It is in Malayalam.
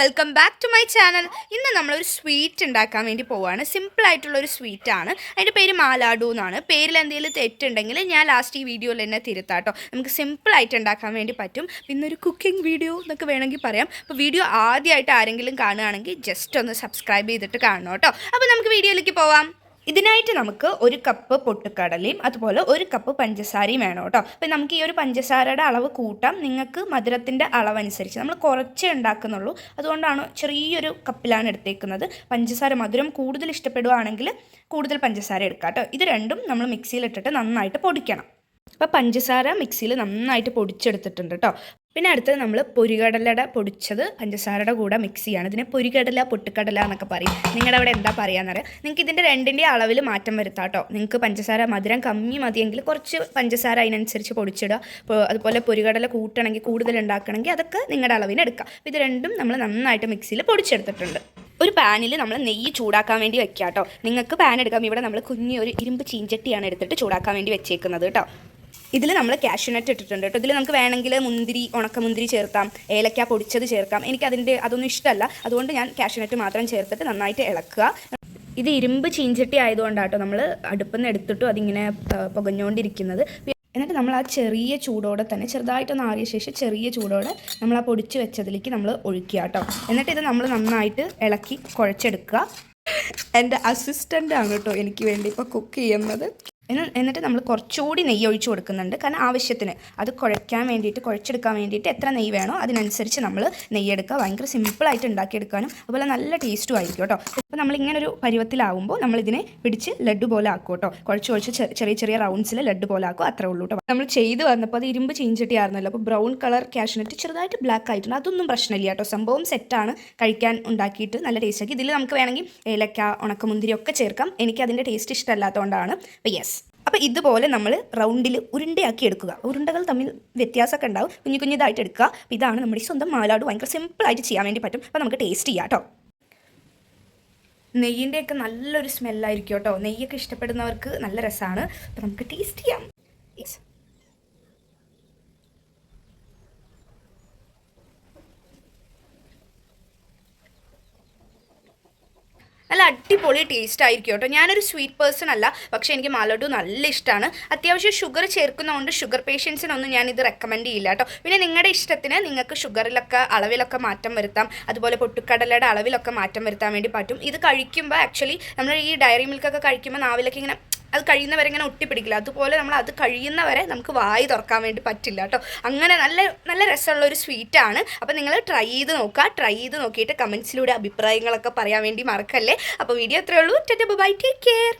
Welcome back to my channel ഇന്ന് നമ്മളൊരു സ്വീറ്റ് ഉണ്ടാക്കാൻ വേണ്ടി പോവുകയാണ് സിമ്പിൾ ആയിട്ടുള്ള ഒരു സ്വീറ്റ് ആണ്. അതിന്റെ പേര് മാലാഡു എന്നാണ്. പേരിൽ എന്തെങ്കിലും തെറ്റുണ്ടെങ്കിൽ ഞാൻ ലാസ്റ്റ് ഈ വീഡിയോയിൽ തന്നെ തിരുത്താട്ടോ. നമുക്ക് സിമ്പിൾ ആയിട്ട് ഉണ്ടാക്കാൻ വേണ്ടി പറ്റും. പിന്നെ ഒരു കുക്കിംഗ് വീഡിയോ എന്നൊക്കെ വേണമെങ്കിൽ പറയാം. അപ്പോൾ വീഡിയോ ആദ്യമായിട്ട് ആരെങ്കിലും കാണുകയാണെങ്കിൽ ജസ്റ്റ് ഒന്ന് സബ്സ്ക്രൈബ് ചെയ്തിട്ട് കാണണം കേട്ടോ അപ്പോൾ നമുക്ക് വീഡിയോയിലേക്ക് പോവാം. ഇതിനായിട്ട് നമുക്ക് ഒരു കപ്പ് പൊട്ടുക്കടലയും അതുപോലെ ഒരു കപ്പ് പഞ്ചസാരയും വേണം കേട്ടോ. അപ്പം നമുക്ക് ഈ ഒരു പഞ്ചസാരയുടെ അളവ് കൂട്ടാം. നിങ്ങൾക്ക് മധുരത്തിന്റെ അളവനുസരിച്ച് നമ്മൾ കുറച്ചേ ഉണ്ടാക്കുന്നുള്ളൂ. അതുകൊണ്ടാണ് ചെറിയൊരു കപ്പിലാണ് എടുത്തേക്കുന്നത്. പഞ്ചസാര മധുരം കൂടുതൽ ഇഷ്ടപ്പെടുവാണെങ്കിൽ കൂടുതൽ പഞ്ചസാര എടുക്കാം കേട്ടോ. ഇത് രണ്ടും നമ്മൾ മിക്സിയിലിട്ടിട്ട് നന്നായിട്ട് പൊടിക്കണം. അപ്പോൾ പഞ്ചസാര മിക്സിയിൽ നന്നായിട്ട് പൊടിച്ചെടുത്തിട്ടുണ്ട് കേട്ടോ. പിന്നെ അടുത്തത് നമ്മൾ പൊരികടലയുടെ പൊടിച്ചത് പഞ്ചസാരയുടെ കൂടെ മിക്സ് ചെയ്യാണ്. ഇതിനെ പൊരികടല പൊട്ടിക്കടല എന്നൊക്കെ പറയും. നിങ്ങളുടെ അവിടെ എന്താ പറയാന്നറിയാം നിങ്ങൾക്ക് ഇതിന്റെ രണ്ടിന്റെ അളവിൽ മാറ്റം വരുത്താം കേട്ടോ നിങ്ങൾക്ക് പഞ്ചസാര മധുരം കമ്മി മതിയെങ്കിൽ കുറച്ച് പഞ്ചസാര അതിനനുസരിച്ച് പൊടിച്ചിടുക. അതുപോലെ പൊരികടല കൂട്ടണമെങ്കിൽ കൂടുതൽ ഉണ്ടാക്കണമെങ്കിൽ അതൊക്കെ നിങ്ങളുടെ അളവിന് എടുക്കാം അപ്പോൾ ഇത് രണ്ടും നമ്മൾ നന്നായിട്ട് മിക്സിയിൽ പൊടിച്ചെടുത്തിട്ടുണ്ട്. ഒരു പാനിൽ നമ്മൾ നെയ്യ് ചൂടാക്കാൻ വേണ്ടി വെക്കാം കേട്ടോ നിങ്ങൾക്ക് പാൻ എടുക്കാം. ഇവിടെ നമ്മൾ കുഞ്ഞി ഒരു ഇരുമ്പ് ചീഞ്ചട്ടിയാണ് എടുത്തിട്ട് ചൂടാക്കാൻ വേണ്ടി വെച്ചേക്കുന്നത് കേട്ടോ. ഇതിൽ നമ്മൾ കാഷ്യൂനട്ട് ഇട്ടിട്ടുണ്ട് കേട്ടോ. ഇതിൽ നമുക്ക് വേണമെങ്കിൽ മുന്തിരി ഉണക്കമുന്തിരി ചേർക്കാം. ഏലക്ക പൊടിച്ചത് ചേർക്കാം. എനിക്ക് അതിന്റെ അതൊന്നും ഇഷ്ടമല്ല അതുകൊണ്ട് ഞാൻ കാഷ്യൂനട്ട് മാത്രം ചേർത്തിട്ട് നന്നായിട്ട് ഇളക്കുക. ഇത് ഇരുമ്പ് ചീഞ്ചട്ടി ആയതുകൊണ്ടാട്ടോ നമ്മൾ അടുപ്പിൽ നിന്ന് എടുത്തിട്ടും അതിങ്ങനെ പുകഞ്ഞുകൊണ്ടിരിക്കുന്നത് എന്നിട്ട് നമ്മൾ ആ ചെറിയ ചൂടോടെ തന്നെ ചെറുതായിട്ടൊന്ന് ആറിയ ശേഷം ചെറിയ ചൂടോടെ നമ്മൾ ആ പൊടിച്ച് വെച്ചതിലേക്ക് നമ്മൾ ഒഴിക്കുക കേട്ടോ. എന്നിട്ട് ഇത് നമ്മൾ നന്നായിട്ട് ഇളക്കി കുഴച്ചെടുക്കുക. എന്റെ അസിസ്റ്റന്റ് ആണ് കേട്ടോ എനിക്ക് വേണ്ടി ഇപ്പോൾ കുക്ക് ചെയ്യുന്നത്. എന്നിട്ട് നമ്മൾ കുറച്ചുകൂടി നെയ്യ് ഒഴിച്ച് കൊടുക്കുന്നുണ്ട്. കാരണം ആവശ്യത്തിന്. അത് കുഴയ്ക്കാൻ വേണ്ടിയിട്ട് കുഴച്ചെടുക്കാൻ വേണ്ടിയിട്ട് എത്ര നെയ്യ് വേണോ അതിനനുസരിച്ച് നമ്മൾ നെയ്യ് എടുക്കുക ഭയങ്കര സിമ്പിളായിട്ട് ഉണ്ടാക്കിയെടുക്കാനും അതുപോലെ നല്ല ടേസ്റ്റും ആയിരിക്കും കേട്ടോ. അപ്പോൾ നമ്മൾ ഒരു പരുവത്തിലാവുമ്പോൾ നമ്മളിതിനെ പിടിച്ച് ലഡ്ഡു പോലെ ആക്കും കേട്ടോ. കുഴച്ച് കുഴച്ച് ചെറിയ ചെറിയ റൗണ്ട്സിൽ ലഡ്ഡു പോലെ ആക്കും. അത്രേ ഉള്ളൂ കേട്ടോ. നമ്മൾ ചെയ്ത് വന്നപ്പോൾ അത് ഇരുമ്പ് ചീഞ്ചട്ടി ആയിരുന്നല്ലോ അപ്പോൾ ബ്രൗൺ കളർ ക്യാഷിനിട്ട് ചെറുതായിട്ട് ബ്ലാക്ക് ആയിട്ടുണ്ട്. അതൊന്നും പ്രശ്നമില്ല കേട്ടോ. സംഭവം സെറ്റാണ് കഴിക്കാൻ ഉണ്ടാക്കിയിട്ട് നല്ല ടേസ്റ്റ് ആക്കി. ഇതിൽ നമുക്ക് വേണമെങ്കിൽ ഏലക്ക ഉണക്കമുന്തിരി ഒക്കെ ചേർക്കാം. എനിക്ക് അതിന്റെ ടേസ്റ്റ് ഇഷ്ടമല്ലാത്തതുകൊണ്ടാണ്. അപ്പോൾ യെസ് അപ്പോൾ ഇതുപോലെ നമ്മൾ റൗണ്ടിൽ ഉരുണ്ടയാക്കി എടുക്കുക. ഉരുണ്ടകൾ തമ്മിൽ വ്യത്യാസമൊക്കെ ഉണ്ടാവും. കുഞ്ഞു കുഞ്ഞിതായിട്ട് എടുക്കുക. അപ്പോൾ ഇതാണ് നമ്മുടെ സ്വന്തം മാലാട് ഭയങ്കര സിമ്പിളായിട്ട് ചെയ്യാൻ വേണ്ടി പറ്റും. അപ്പോൾ നമുക്ക് ടേസ്റ്റ് ചെയ്യാം കേട്ടോ നെയ്യിന്റെയൊക്കെ നല്ലൊരു സ്മെല്ലായിരിക്കും കേട്ടോ നെയ്യൊക്കെ ഇഷ്ടപ്പെടുന്നവർക്ക് നല്ല രസമാണ് അപ്പോൾ നമുക്ക് ടേസ്റ്റ് ചെയ്യാം. അടിപൊളി ടേസ്റ്റ് ആയിരിക്കും കേട്ടോ. ഞാനൊരു സ്വീറ്റ് പേഴ്സൺ അല്ല പക്ഷേ എനിക്ക് മാലഡു നല്ല ഇഷ്ടമാണ് അത്യാവശ്യം ഷുഗർ ചേർക്കുന്നതുകൊണ്ട് ഷുഗർ പേഷ്യൻസിനൊന്നും ഞാൻ ഇത് റെക്കമെൻഡ് ചെയ്യില്ല കേട്ടോ. പിന്നെ നിങ്ങളുടെ ഇഷ്ടത്തിന് നിങ്ങൾക്ക് ഷുഗറിലൊക്കെ അളവിലൊക്കെ മാറ്റം വരുത്താം. അതുപോലെ പൊട്ടുക്കടലയുടെ അളവിലൊക്കെ മാറ്റം വരുത്താൻ വേണ്ടി പറ്റും. ഇത് കഴിക്കുമ്പോൾ ആക്ച്വലി നമ്മൾ ഈ ഡയറി മിൽക്കൊക്കെ കഴിക്കുമ്പോൾ നാവിലൊക്കെ ഇങ്ങനെ അത് കഴിയുന്നവരെ ഇങ്ങനെ ഒട്ടിപ്പിടിക്കില്ല. അതുപോലെ നമ്മൾ അത് കഴിയുന്നവരെ നമുക്ക് വായി തുറക്കാൻ വേണ്ടി പറ്റില്ല കേട്ടോ. അങ്ങനെ നല്ല നല്ല രസമുള്ള ഒരു സ്വീറ്റ് ആണ്. അപ്പോൾ നിങ്ങൾ ട്രൈ ചെയ്ത് നോക്കുക. ട്രൈ ചെയ്ത് നോക്കിയിട്ട് കമൻസിലൂടെ അഭിപ്രായങ്ങളൊക്കെ പറയാൻ വേണ്ടി മറക്കല്ലേ. അപ്പോൾ വീഡിയോ അത്രയേ ഉള്ളൂ. Bye take care